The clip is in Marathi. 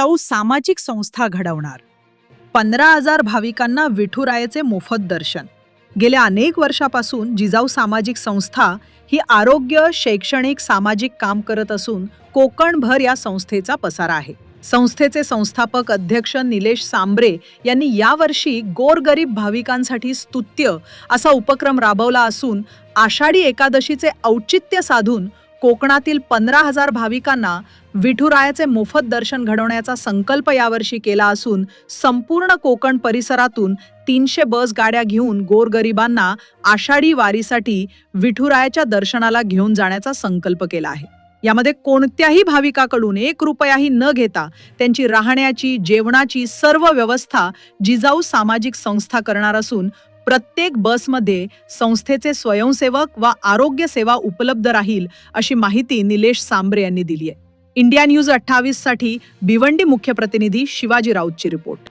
जिजाऊ सामाजिक संस्था घडवणार. पंधरा हजार भाविकांना विठुरायाचे मोफत दर्शन. गेल्या अनेक वर्षापासून जिजाऊ सामाजिक संस्था ही आरोग्य शैक्षणिक सामाजिक काम करत असून कोकणभर या संस्थेचा पसारा आहे. संस्थेचे संस्थापक अध्यक्ष निलेश सांबरे यांनी यावर्षी गोरगरीब भाविकांसाठी स्तुत्य असा उपक्रम राबवला असून आषाढी एकादशीचे औचित्य साधून कोकणातील पंधरा हजार भाविकांना विठुरायाचे मोफत दर्शन घडवण्याचा संकल्प यावर्षी केला असून संपूर्ण कोकण परिसरातून तीनशे बस गाड्या घेऊन गोरगरिबांना आषाढी वारीसाठी विठुरायाच्या दर्शनाला घेऊन जाण्याचा संकल्प केला आहे. यामध्ये कोणत्याही भाविकाकडून एक रुपयाही न घेता त्यांची राहण्याची जेवणाची सर्व व्यवस्था जिजाऊ सामाजिक संस्था करणार असून प्रत्येक बसमध्ये संस्थेचे स्वयंसेवक व आरोग्य सेवा उपलब्ध राहील अशी माहिती निलेश सांबरे यांनी दिली आहे इंडिया न्यूज अठ्ठावीससाठी भिवंडी मुख्य प्रतिनिधी शिवाजी राऊतची रिपोर्ट.